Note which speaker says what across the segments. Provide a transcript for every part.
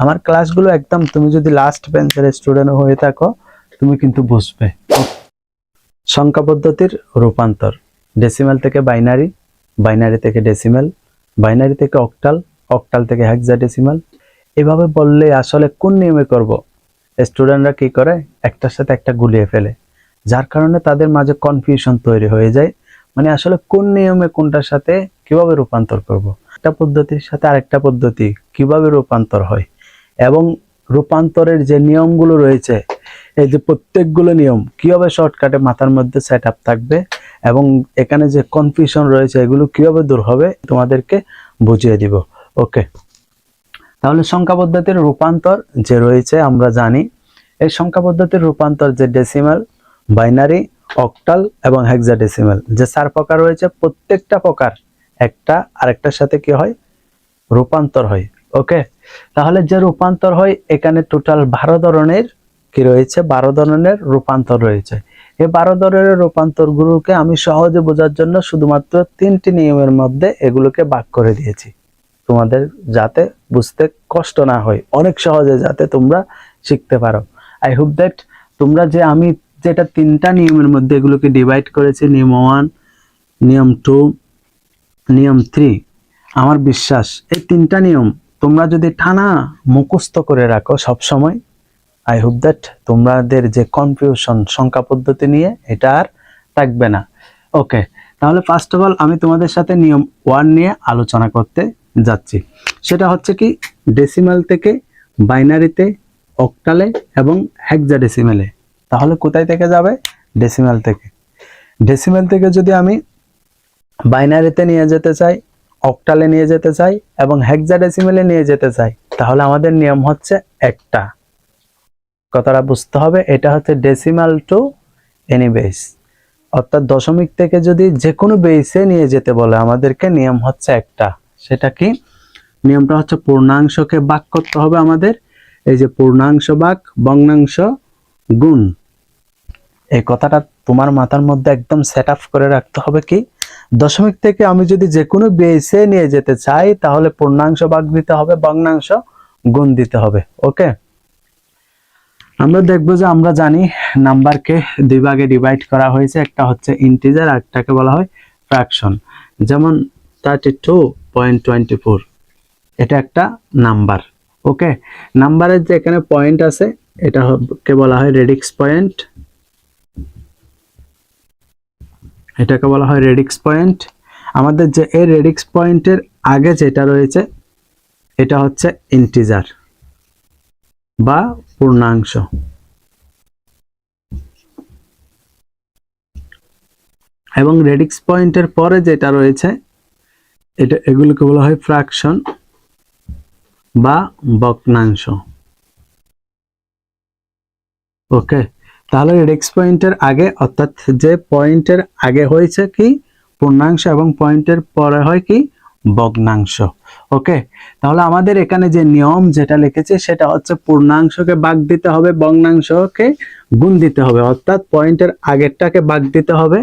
Speaker 1: আমার ক্লাসগুলো একদম তুমি যদি লাস্ট বেঞ্চের স্টুডেন্ট হয়ে থাকো, তুমি কিন্তু বুঝবে। সংখ্যা পদ্ধতির রূপান্তর। ডেসিমেল থেকে বাইনারি বাইনারি থেকে ডেসিমেল বাইনারি থেকে অক্টাল অক্টাল থেকে হ্যাকজা হেক্সাডেসিমাল এভাবে বললে আসলে কোন নিয়মে করব? স্টুডেন্টরা কি করে? একটার সাথে একটা গুলিয়ে ফেলে। যার কারণে তাদের মাঝে কনফিউশন তৈরি হয়ে যায়। মানে আসলে কোন নিয়মে কোনটার সাথে কীভাবে রূপান্তর করব। একটা পদ্ধতির সাথে আরেকটা পদ্ধতি কীভাবে রূপান্তর হয়? এবং রূপান্তরের যে নিয়মগুলো রয়েছে, এই যে প্রত্যেকগুলো নিয়ম কীভাবে শর্টকাটে মাথার মধ্যে সেট আপ থাকবে এবং এখানে যে কনফিউশন রয়েছে, এগুলো কীভাবে দূর হবে, তোমাদেরকে বুঝিয়ে দিব। ওকে তাহলে সংখ্যা পদ্ধতির রূপান্তর যে রয়েছে, আমরা জানি। এই সংখ্যা পদ্ধতির রূপান্তর যে ডেসিমাল বাইনারি অক্টাল এবং হেক্সাডেসিমাল যে চার প্রকার রয়েছে, প্রত্যেকটা প্রকার একটা আরেকটার সাথে কি হয়? রূপান্তর হয়। ওকে তাহলে যে রূপান্তর হয়, এখানে টোটাল বারো ধরনের কি রয়েছে? বারো ধরনের রূপান্তর রয়েছে। এই বারো ধরনের রূপান্তরগুলোকে আমি সহজে বোঝার জন্য শুধুমাত্র তিনটি নিয়মের মধ্যে এগুলোকে ভাগ করে দিয়েছি। তোমাদের যাতে বুঝতে কষ্ট না হয়, অনেক সহজে যাতে তোমরা শিখতে পারো। আই হোপ দ্যাট তোমরা যে আমি যেটা তিনটা নিয়মের মধ্যে এগুলোকে ডিভাইড করেছি, নিয়ম ওয়ান নিয়ম টু নিয়ম থ্রি আমার বিশ্বাস এই তিনটা নিয়ম তোমরা যদি টানা মুখস্থ করে রাখো সব সময় আই হোপ দ্যাট তোমাদের যে কনফিউশন সংখ্যা পদ্ধতি নিয়ে এটা আর থাকবে না। ওকে তাহলে ফার্স্ট অফ অল আমি তোমাদের সাথে নিয়ম ওয়ান নিয়ে আলোচনা করতে যাচ্ছি। সেটা হচ্ছে কি ডেসিমাল থেকে বাইনারিতে অক্টালে এবং হ্যাকজা ডেসিমেলে তাহলে কোথায় থেকে যাবে? ডেসিমাল থেকে। ডেসিমাল থেকে যদি আমি বাইনারিতে নিয়ে যেতে চাই অক্টালে নিয়ে যেতে চাই এবং হেক্সাডেসিমেলে নিয়ে যেতে চাই, তাহলে আমাদের নিয়ম হচ্ছে একটা। কথাটা বুঝতে হবে, এটা হচ্ছে ডেসিমাল টু এনি বেস অর্থাৎ দশমিক থেকে যদি যে কোনো বেসে নিয়ে যেতে বলে, আমাদেরকে নিয়ম হচ্ছে একটা। সেটা কি? নিয়মটা হচ্ছে পূর্ণাংশকে বাক করতে হবে আমাদের। এই যে পূর্ণাংশ বাক, ভগ্নাংশ গুণ। এই কথাটা তোমার মাথার মধ্যে একদম সেট আপ করে রাখতে হবে কি? দশমিক থেকে আমি যদি যে কোনো বেসে নিয়ে যেতে চাই, তাহলে পূর্ণাংশ ভাগ দিতে হবে, ভগ্নাংশ গুণ দিতে হবে, ওকে? আমরা দেখব যে আমরা জানি নাম্বারকে দুই ভাগে ডিভাইড করা হয়েছে, একটা হচ্ছে ইন্টিজার আর একটাকে বলা হয় ফ্র্যাকশন যেমন thirty two point twenty four এটা একটা নাম্বার, ওকে? নাম্বারের যে এখানে পয়েন্ট আছে, এটা কে বলা হয় রেডিক্স পয়েন্ট এটাকে বলা হয় রেডিক্স পয়েন্ট আমাদের যে এই রেডিক্স পয়েন্টের আগে যেটা রয়েছে, এটা হচ্ছে ইন্টিজার বা পূর্ণাংশ। এবং রেডিক্স পয়েন্টের পরে যেটা রয়েছে, এটা এগুলোকে বলা হয় ফ্র্যাকশন বা ভগ্নাংশ ওকে তাহলে রেডিক্স পয়েন্টের আগে, অর্থাৎ যে পয়েন্টের আগে হয়েছে কি? পূর্ণাংশ এবং পয়েন্টের পরে হয় কি? ভগ্নাংশ। ওকে তাহলে আমাদের এখানে যে নিয়ম যেটা লিখেছে, সেটা হচ্ছে পূর্ণাংশকে বাগ দিতে হবে, ভগ্নাংশকে গুণ দিতে হবে। অর্থাৎ পয়েন্টের আগেরটাকে ভাগ দিতে হবে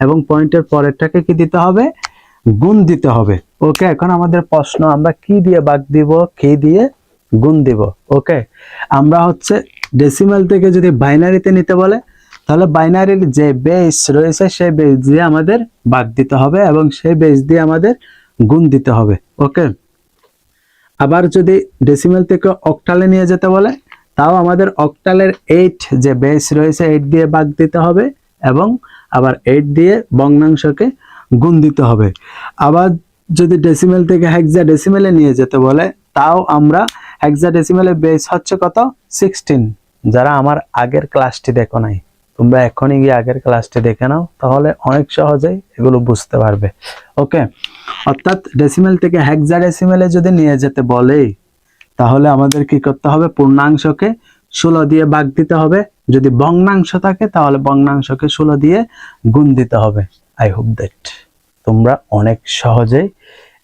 Speaker 1: এবং পয়েন্টের পরেরটাকে কি দিতে হবে? গুণ দিতে হবে। ওকে এখন আমাদের প্রশ্ন, আমরা কি দিয়ে বাগ দিব? কি দিয়ে গুণ দিব? ওকে আমরা হচ্ছে ডেসিমাল থেকে যদি বাইনারিতে নিতে বলে, তাহলে বাইনারির যে বেস রয়েছে, সেই বেস দিয়ে আমাদের বাদ দিতে হবে এবং সেই বেস দিয়ে আমাদের গুণ দিতে হবে ওকে আবার যদি ডেসিমাল থেকে অক্টালে নিয়ে যেতে বলে, তাও আমাদের অক্টালের এইট যে বেস রয়েছে এইট দিয়ে বাদ দিতে হবে এবং আবার এইট দিয়ে ভগ্নাংশকে গুণ দিতে হবে। আবার যদি ডেসিমেল থেকে হেক্সা ডেসিমেলে নিয়ে যেতে বলে, তাও আমরা হেক্সা ডেসিমেলের বেস হচ্ছে কত? সিক্সটিন যারা আমার আগের ক্লাসটি দেখো নাই, তোমরা এখনই গিয়ে আগের ক্লাসটি দেখে নাও, তাহলে অনেক সহজেই এগুলো বুঝতে পারবে। ওকে অর্থাৎ ডেসিমেল থেকে হেক্সা ডেসিমেলে যদি নিয়ে যেতে বলে, তাহলে আমাদের কি করতে হবে? পূর্ণাংশকে ষোলো দিয়ে ভাগ দিতে হবে। যদি ভগ্নাংশ থাকে, তাহলে ভগ্নাংশকে ষোলো দিয়ে গুণ দিতে হবে। আই হোপ দ্যাট তোমরা অনেক সহজেই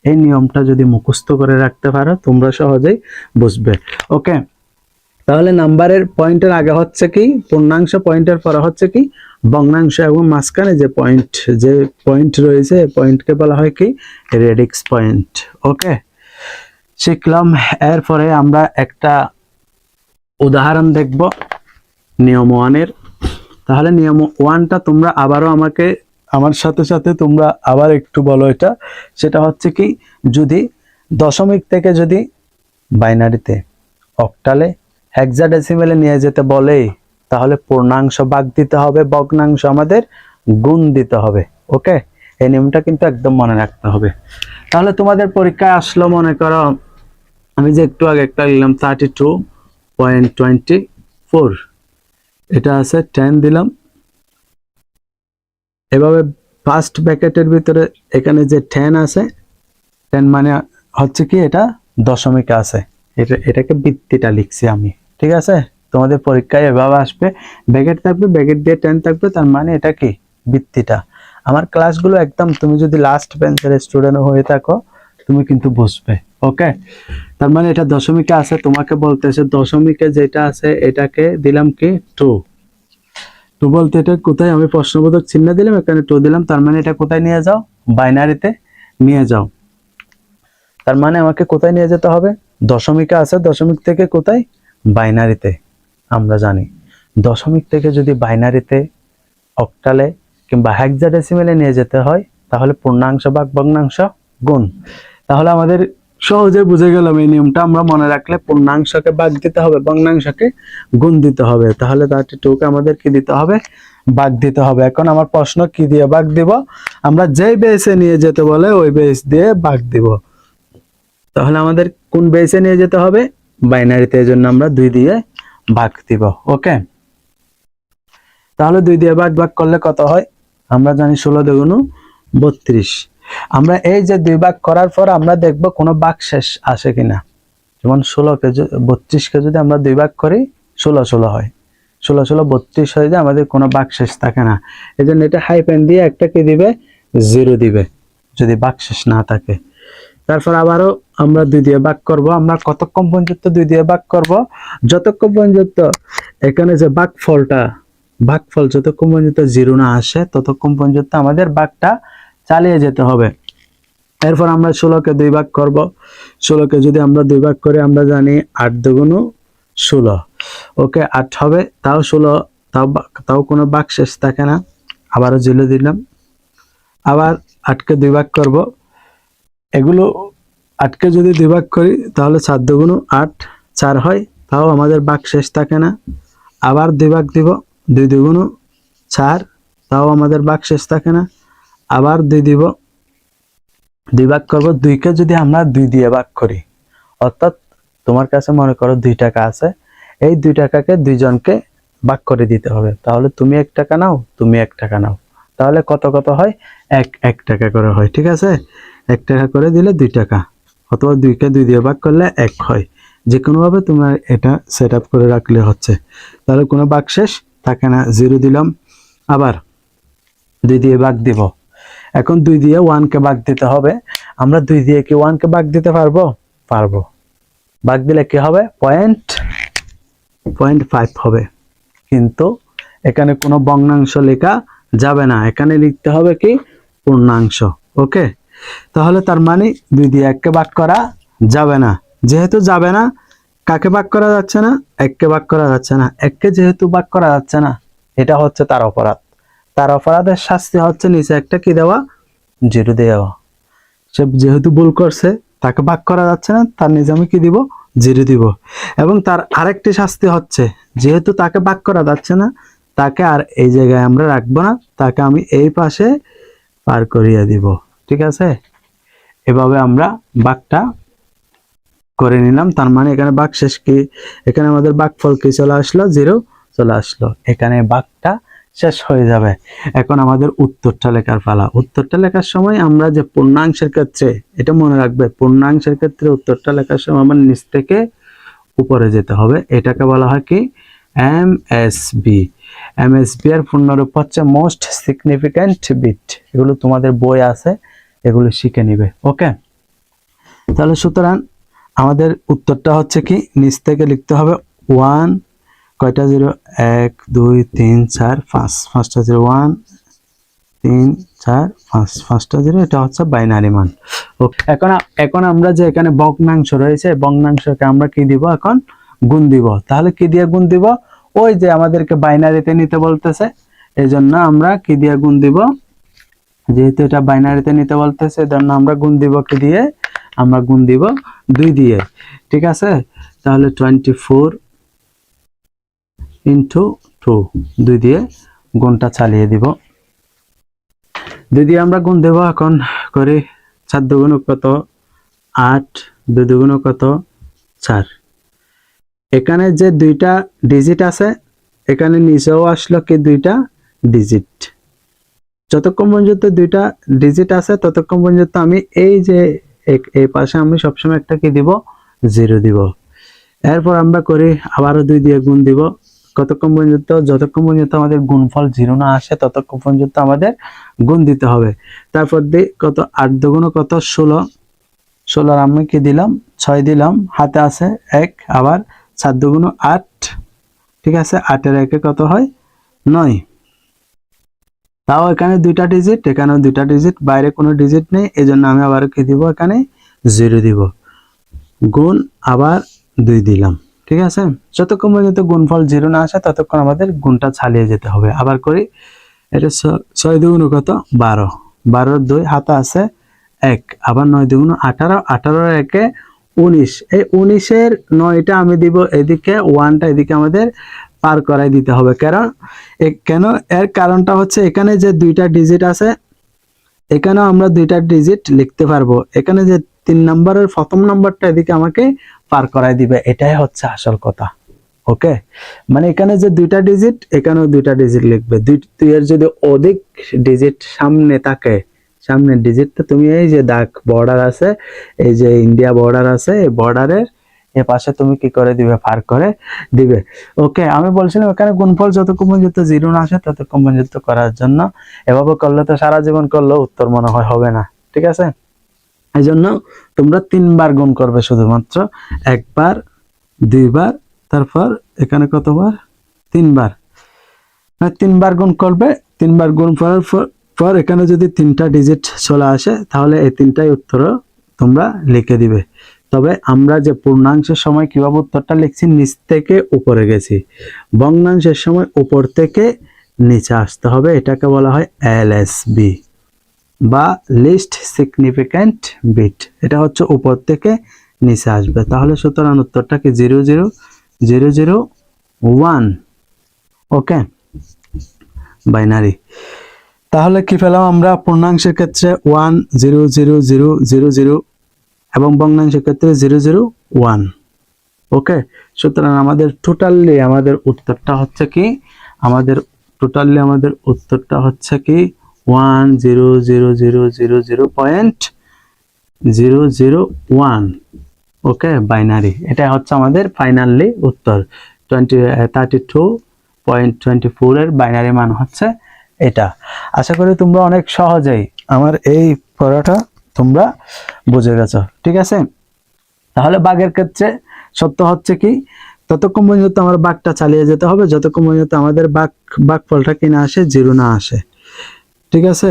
Speaker 1: এই নিয়মটা যদি মুখস্থ করে রাখতে পারো, তোমরা সহজেই বুঝবে। ওকে তাহলে নাম্বারের পয়েন্টের আগে হচ্ছে কি, পূর্ণাংশ পয়েন্টের পরে হচ্ছে কি, ভগ্নাংশ এবং মাঝখানে যে পয়েন্ট যে পয়েন্ট রয়েছে পয়েন্টকে বলা হয় কি, রেডিক্স পয়েন্ট। ওকে শিখলাম। এরপরে আমরা একটা উদাহরণ দেখব নিয়ম ওয়ানের। তাহলে নিয়ম ওয়ানটা তোমরা আবারও আমাকে, আমার সাথে সাথে তোমরা আবার একটু বলো এটা। সেটা হচ্ছে কি, যদি দশমিক থেকে যদি বাইনারিতে, অক্টালে হেক্সাডেসিমেলে নিয়ে যেতে বলে, তাহলে পূর্ণাংশ ভাগ দিতে হবে, ভগ্নাংশ আমাদের গুণ দিতে হবে, ওকে? এই নিয়মটা কিন্তু একদম মনে রাখতে হবে। তাহলে তোমাদের পরীক্ষায় আসলো, মনে করো, আমি যে একটু আগে একটা দিলাম thirty two point twenty four এটা আছে টেন দিলাম। এভাবে ফার্স্ট ব্র্যাকেটের ভিতরে এখানে যে টেন আছে টেন মানে হচ্ছে কি, এটা দশমিক আছে। এটা, এটাকে বৃত্তিটা লিখছি আমি, ঠিক আছে? তোমাদের পরীক্ষায় এভাবে আসবে। ব্যাকেট থাকবে ব্যাকেট দিয়ে টেন থাকবে, তার মানে এটা কি? বৃত্তিটা। আমার ক্লাসগুলো একদম, তুমি যদি লাস্ট বেঞ্চের স্টুডেন্ট হয়ে থাকো, তুমি কিন্তু বুঝবে ওকে তার মানে এটা দশমিকে আছে, তোমাকে বলতেছে দশমিকে যেটা আছে, এটাকে দিলাম কি? টু টু বলতে এটা কোথায়? আমি প্রশ্নবোধক চিহ্ন দিলাম, এখানে টু দিলাম, তার মানে এটা কোথায় নিয়ে যাও? বাইনারিতে নিয়ে যাও। তার মানে আমাকে কোথায় নিয়ে যেতে হবে? দশমিকে আছে, দশমিক থেকে কোথায়? বাইনারিতে, আমরা জানি। দশমিক থেকে যদি বাইনারিতে অক্টালে কিংবা হেক্সাডেসিমেলে নিয়ে যেতে হয়, তাহলে পূর্ণাংশ ভাগ ভগ্নাংশ গুণ। তাহলে আমাদের সহজে বুঝে গেলাম এই নিয়মটা। আমরা মনে রাখলে পূর্ণাংশকে ভাগ দিতে হবে, ভগ্নাংশকে গুণ দিতে হবে। তাহলে থার্টি টুকে আমাদের কি দিতে হবে? ভাগ দিতে হবে। এখন আমার প্রশ্ন, কি দিয়ে ভাগ দিব? আমরা যেই বেসে নিয়ে যেতে বলে ওই বেস দিয়ে ভাগ দিব। তাহলে আমাদের কোন বেসে নিয়ে যেতে হবে? বাইনারিতে এই জন্য আমরা দুই দিয়ে ভাগ দিব ওকে তাহলে দুই দিয়ে ভাগ ভাগ করলে কত হয়? আমরা জানি ষোলো দুগুণ বত্রিশ। আমরা এই যে দুই ভাগ করার পর আমরা দেখব কোনো ভাগ শেষ আসে কিনা। যেমন ষোলো ষোলোকে বত্রিশকে যদি আমরা দুই ভাগ করি, ষোলো ষোলো হয়। ষোলো ষোলো বত্রিশ হয়ে যায়, আমাদের কোনো ভাগ শেষ থাকে না। এই জন্য এটা হাই পেন দিয়ে একটা কি দিবে? জিরো দিবে। যদি ভাগ শেষ না থাকে। তারপর আবারও আমরা দুই দিয়ে ভাগ করব। আমরা কতক্ষণ পর্যন্ত দুই দিয়ে ভাগ করব? যতক্ষণ পর্যন্ত এখানে যে ভাগ ফলটা ভাগ ফল যতক্ষণ পর্যন্ত জিরো না আসে ততক্ষণ পর্যন্ত আমাদের ভাগটা চালিয়ে যেতে হবে। এরপর আমরা ষোলোকে দুই ভাগ করব। ষোলোকে যদি আমরা দুই ভাগ করি, আমরা জানি আট দুগুণ ষোলো। ওকে, আট হবে। তাও ষোলো, তাও তাও কোনো ভাগ শেষ থাকে না। আবারও জিরো দিলাম। আবার আটকে দুই ভাগ করব। এগুলো আটকে যদি দুই ভাগ করি, তাহলে চার দুগুণ আট, চার হয়, তাও আমাদের ভাগ শেষ থাকে না। আবার দুই দিব, দুই দুগুণ চার, তাও আমাদের ভাগ শেষ থাকে না। আবার দুই দিব দুই ভাগ করব দুইকে যদি আমরা দুই দিয়ে ভাগ করি। অর্থাৎ তোমার কাছে মনে করো দুই টাকা আছে, এই দুই টাকাকে দুইজনকে ভাগ করে দিতে হবে। তাহলে তুমি এক টাকা নাও, তুমি এক টাকা নাও। তাহলে কত কত হয়? এক এক টাকা করে হয়, ঠিক আছে? এক টাকা করে দিলে দুই টাকা, অথবা দুইকে দুই দিয়ে ভাগ করলে এক হয়। যে কোনোভাবে তোমার এটা সেট করে রাখলে হচ্ছে। তাহলে কোনো ভাগ শেষ থাকে না জিরো দিলাম, আবার দুই দিয়ে ভাগ দিব। এখন দুই দিয়ে ওয়ানকে ভাগ দিতে হবে। আমরা দুই দিয়ে কি ওয়ানকে ভাগ দিতে পারব? পারব। ভাগ দিলে কি হবে? পয়েন্ট পয়েন্ট ফাইভ হবে। কিন্তু এখানে কোনো ভগ্নাংশ লেখা যাবে না। এখানে লিখতে হবে কি? পূর্ণাংশ। ওকে তাহলে তার মানে দুই দিয়ে এককে ভাগ করা যাবে না। যেহেতু যাবে না, কাকে ভাগ করা যাচ্ছে না? এককে ভাগ করা যাচ্ছে না। এককে যেহেতু ভাগ করা যাচ্ছে না, এটা হচ্ছে তার অপরাধ। তার অপরাধের শাস্তি হচ্ছে নিচে একটা কি দেওয়া? জিরো দেওয়া। সে যেহেতু ভুল করছে, তাকে ভাগ করা যাচ্ছে না, তার নিজে আমি কি দিব? জিরো দিব। এবং তার আরেকটি শাস্তি হচ্ছে, যেহেতু তাকে ভাগ করা যাচ্ছে না, তাকে আর এই জায়গায় আমরা রাখব না, তাকে আমি এই পাশে পার করিয়ে দিব। ঠিক আছে? এভাবে আমরা বাঘটা করে নিলাম। তার মানে এখানে বাঘ শেষ কি? এখানে আমাদের বাঘ ফল কি চলে আসলো? জিরো চলে আসলো। এখানে বাঘটা শেষ হয়ে যাবে। এখন আমাদের উত্তরটা লেখার পালা। উত্তরটা লেখার সময় আমরা যে পূর্ণাংশের ক্ষেত্রে, এটা মনে রাখবে, পূর্ণাংশের ক্ষেত্রে উত্তরটা লেখার সময় আমার নিচ থেকে উপরে যেতে হবে। এটাকে বলা হয় কি? M S B. M S B এর পূর্ণরূপ হচ্ছে মোস্ট সিগনিফিক্যান্ট বিট এগুলো তোমাদের বই আছে। এগুলো শিখে নিবে, ওকে? তাহলে সুতরাং আমাদের উত্তরটা হচ্ছে কি, নিচ থেকে লিখতে হবে ওয়ান কয়টা? জিরো, এক, দুই, তিন, চার, পাঁচ। পাঁচটা জিরো ওয়ান তিন, চার, পাঁচ। পাঁচটা জিরো, এটা হচ্ছে বাইনারি মান। ওকে এখন এখন আমরা যে এখানে ভগ্নাংশ রয়েছে ভগ্নাংশকে আমরা কি দিব এখন? গুণ দিব। তাহলে কি দিয়ে গুণ দিব? ওই যে আমাদেরকে বাইনারিতে নিতে বলতেছে এই জন্য আমরা কি দিয়ে গুণ দিব? যেহেতু এটা বাইনারিতে নিতে বলতেছে জন্য আমরা গুণ দিব কি দিয়ে আমরা গুণ দিব দুই দিয়ে। ঠিক আছে? তাহলে টোয়েন্টি ফোর ইন্টু টু দুই দিয়ে গুণটা চালিয়ে দিব। দুই দিয়ে আমরা গুণ দেব এখন করি চার দুগুণ কত? আট, দুই দুগুণ কত? চার। এখানে যে দুইটা ডিজিট আছে, এখানে নিচেও আসলো কি দুইটা ডিজিট যতক্ষণ পর্যন্ত দুইটা ডিজিট আছে, ততক্ষণ পর্যন্ত আমি এই যে এই পাশে আমি সবসময় একটা কি দিব? জিরো দিব। এরপর আমরা করি, আবারও দুই দিয়ে গুণ দিব। কতক্ষণ পর্যন্ত? যতক্ষণ পর্যন্ত আমাদের গুণফল জিরো না আসে, ততক্ষণ পর্যন্ত আমাদের গুণ দিতে হবে। তারপর দিই কত? আট দুগুণ কত? ষোলো। ষোলোর আমি কি দিলাম? ছয় দিলাম। হাতে আছে এক, আবার সাত দুগুণ আট। ঠিক আছে? আটের একে কত হয়? নয়। তাও এখানে দুইটা ডিজিট এখানেও দুইটা ডিজিট বাইরে কোনো ডিজিট নেই এই জন্য আমি আবার কি দিব এখানে? জিরো দিব। গুণ আবার দুই দিলাম, ঠিক আছে? যতক্ষণ পর্যন্ত গুণফল জিরো না আসে, ততক্ষণ আমাদের গুণটা চালিয়ে যেতে হবে। আবার করি, এটা ছয় দুগুণ কত? বারো। বারোর দুই হাতে আছে এক, আবার নয় দুগুণ আঠারো, আঠারোর একে উনিশ। এই উনিশের নয়টা আমি দিব এদিকে, ওয়ানটা এদিকে আমাদের পার করাই দিতে হবে। কারণ কেন? এর কারণটা হচ্ছে এখানে যে দুইটা ডিজিট আছে, এখানেও আমরা দুইটা ডিজিট লিখতে পারব। এখানে যে তিন নম্বরের প্রথম নম্বরটা এদিকে আমাকে পার করাই দিবে। এটাই হচ্ছে আসল কথা। ওকে মানে এখানে যে দুইটা ডিজিট এখানেও দুইটা ডিজিট লিখবে। দুই দুই এর যদি অধিক ডিজিট সামনে থাকে, সামনের ডিজিটটা তুমি এই যে দাগ বর্ডার আছে, এই যে ইন্ডিয়া বর্ডার আছে, এই বর্ডারের এ পাশে তুমি কি করে দিবে? পার করে দিবে। ওকে আমি বলছিলাম এখানে গুণফল যতক্ষণ পর্যন্ত জিরো না আসে ততক্ষণ পর্যন্ত করার জন্য। এভাবে করলে তো সারা জীবন করলেও উত্তর মনে হয় হবে না। ঠিক আছে? এই জন্য তোমরা তিনবার গুণ করবে শুধুমাত্র। একবার, দুইবার, তারপর এখানে কতবার? তিনবার। মানে তিনবার গুণ করবে। তিনবার গুণ করার পর এখানে যদি তিনটা ডিজিট চলে আসে, তাহলে এই তিনটাই উত্তর তোমরা লিখে দিবে। তবে আমরা যে পূর্ণাংশের সময় কীভাবে উত্তরটা লিখছি, নিচ থেকে উপরে গেছি। ভগ্নাংশের সময় উপর থেকে নিচে আসতে হবে, এটাকে বলা হয় এলএসবি বা লিস্ট সিগনিফিক্যান্ট বিট এটা হচ্ছে উপর থেকে নিচে আসবে। তাহলে সুতরাং উত্তরটা কি zero zero zero zero one okay, binary. তাহলে কি পেলাম আমরা? পূর্ণাংশের ক্ষেত্রে one zero zero zero zero zero এবং ভগ্নাংশের ক্ষেত্রে জিরো জিরো ওয়ান। ওকে? সুতরাং আমাদের টোটালি আমাদের উত্তরটা হচ্ছে কি? আমাদের টোটালি আমাদের উত্তরটা হচ্ছে কি? One zero zero zero zero zero point zero zero one. Okay? Binary. এটা হচ্ছে আমাদের ফাইনালি উত্তর। Twenty thirty two point twenty ফোরের বাইনারি মান হচ্ছে এটা। আশা করি তোমরা অনেক সহজেই আমার এই পড়াটা তোমরা বুঝে গেছো, ঠিক আছে? তাহলে বাঘের ক্ষেত্রে সত্য হচ্ছে কি ততক্ষণ পর্যন্ত আমার বাঘটা চালিয়ে যেতে হবে, যতক্ষণ পর্যন্ত আমাদের বাঘ বাঘ ফলটা কিনে আসে, জিরো না আসে, ঠিক আছে?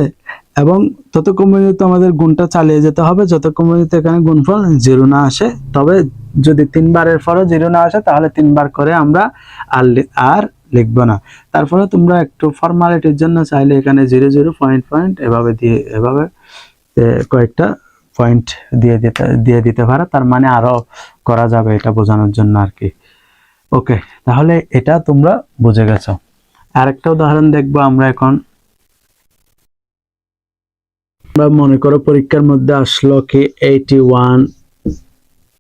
Speaker 1: এবং ততক্ষণ পর্যন্ত আমাদের গুণটা চালিয়ে যেতে হবে, যতক্ষণ পর্যন্ত এখানে গুণফল জিরো না আসে, তবে যদি তিনবারের পরও জিরো না আসে, তাহলে তিনবার করে আমরা আর আর লিখব না। তারপরে তোমরা একটু ফর্মালিটির জন্য চাইলে এখানে জিরো জিরো পয়েন্ট পয়েন্ট এভাবে দিয়ে, এভাবে কয়েকটা পয়েন্ট দিয়ে দিতে দিয়ে দিতে পারো। তার মানে আরও করা যাবে এটা বোঝানোর জন্য আর কি। ওকে, তাহলে এটা তোমরা বুঝে গেছো। আরেকটা উদাহরণ দেখব আমরা এখন। আমরা মনে করো পরীক্ষার মধ্যে আসলো কি এইটি ওয়ান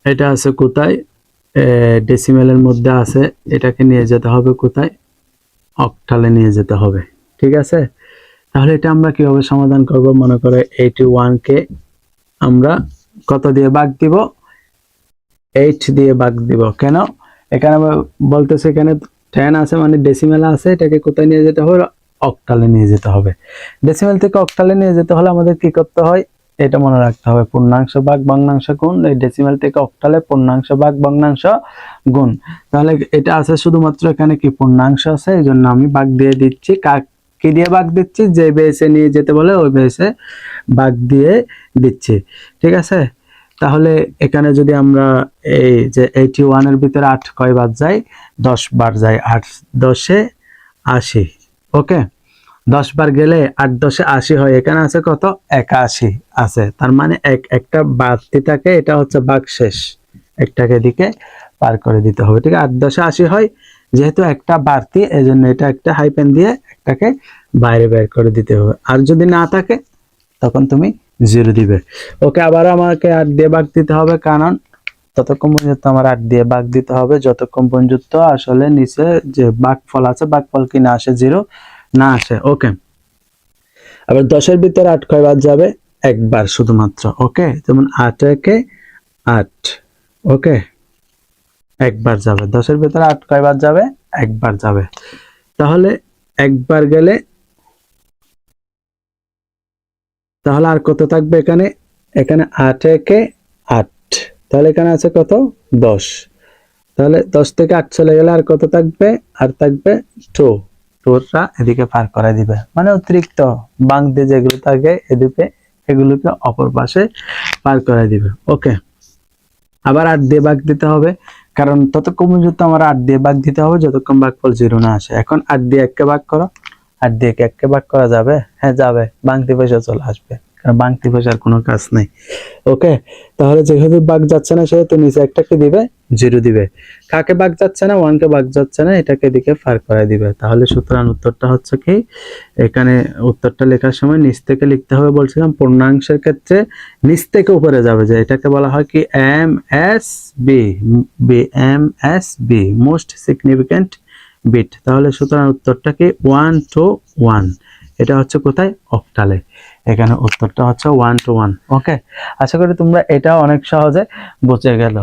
Speaker 1: এটা আছে কোথায়? ডেসিমেলের মধ্যে আছে। এটাকে নিয়ে যেতে হবে কোথায়? অক্টালে নিয়ে যেতে হবে। ঠিক আছে? তাহলে এটা আমরা কীভাবে সমাধান করব? মনে করে এইটি কে আমরা কত দিয়ে ভাগ দিব? এইট দিয়ে ভাগ দিব। কেন? এখানে বলতেছে এখানে টেন আছে মানে ডেসিমেল আছে, এটাকে কোথায় নিয়ে যেতে হবে? অক্টালে নিয়ে যেতে হবে। ডেসিমেল থেকে অক্টালে নিয়ে যেতে হলে আমাদের কি করতে হয়? এটা মনে রাখতে হবে। পূর্ণাংশ ভাগ, ভগ্নাংশ গুণ, এই ডেসিমেল থেকে অক্টালে পূর্ণাংশ ভাগ, ভগ্নাংশ গুণ। তাহলে এটা আছে শুধুমাত্র এখানে কি পূর্ণাংশ আছে? এই জন্য আমি ভাগ দিয়ে দিচ্ছি। কাক কি দিয়ে বাঘ দিচ্ছি? যে বেসে নিয়ে যেতে বলে, ওই বেসে বাঘ দিয়ে দিচ্ছি। ঠিক আছে? তাহলে এখানে যদি আমরা এই যে এইটি ওয়ানের ভিতরে আট কয়বার যায়? দশ বার যায় আট দশে আশি। ওকে? দশ বার গেলে আট দশে আশি হয়। এখানে আছে কত? একাশি আছে। তার মানে এক, একটা বাড়তি থাকে, এটা হচ্ছে বাঘ শেষ। একটাকে দিকে পার করে দিতে হবে। ঠিক আছে? আট দশে আশি হয়। যেহেতু একটা বাড়তি এই জন্য এটা একটা হাইপেন দিয়ে একটাকে বাইরে বের করে দিতে হবে। আর যদি না থাকে, তখন তুমি জিরো দিবে। ওকে আবার আমাকে আট দিয়ে বাঘ দিতে হবে, কারণ ততক্ষণ পর্যন্ত আমার আট দিয়ে বাঘ দিতে হবে। যতক্ষণ পর্যন্ত আসলে নিচে যে বাঘ ফল আছে বাঘ ফল কি না আসে জিরো না আসে। ওকে, আবার দশের ভিতরে আট কয়বার যাবে? একবার শুধুমাত্র। ওকে, যেমন আট একে আট। ওকে একবার যাবে। দশের ভিতরে আট কয়বার যাবে? একবার যাবে। তাহলে একবার গেলে তাহলে আর কত থাকবে এখানে? এখানে আট একে আট। তাহলে এখানে আছে কত? দশ। তাহলে দশ থেকে আট চলে গেলে আর কত থাকবে? আর থাকবে টু। টুটা এদিকে পার করে দিবে। মানে অতিরিক্ত বাং দিয়ে যেগুলো থাকে এদিকে, এগুলোকে অপর পাশে পার করে দিবে। ওকে। আবার আট দিয়ে বাঘ দিতে হবে। কারণ ততক্ষণ পর্যন্ত আমার আট দিয়ে বাঘ দিতে হবে, যতক্ষণ বাঘফল জিরো না আসে। এখন আট দিয়ে এককে ভাগ করো। আট দিয়ে এককে ভাগ করা যাবে? হ্যাঁ যাবে। বাংতি পয়সা চলে আসবে। কারণ বাংতি পয়সার কোনো কাজ নেই। ওকে তাহলে যেহেতু বাঘ যাচ্ছে না সেহেতু নিচে একটাকে দিবে। জিরো দিবে। কাকে বাঘ যাচ্ছে না ওয়ানকে বাঘ যাচ্ছে না, এটাকে দিকে ফার করে দিবে। তাহলে সুতরাং উত্তরটা হচ্ছে কি, এখানে উত্তরটা লেখার সময় নিচ থেকে লিখতে হবে, বলছিলাম পূর্ণাংশের ক্ষেত্রে নিচ থেকে উপরে যাবে, যে এটাকে বলা হয় কি M S B B M S B most significant bit তাহলে সুতরাং উত্তরটা কি ওয়ান টু ওয়ান এটা হচ্ছে কোথায়? অক্টালে এখানে উত্তরটা হচ্ছে ওয়ান টু ওয়ান ওকে আশা করি তোমরা এটা অনেক সহজে বুঝে গেল।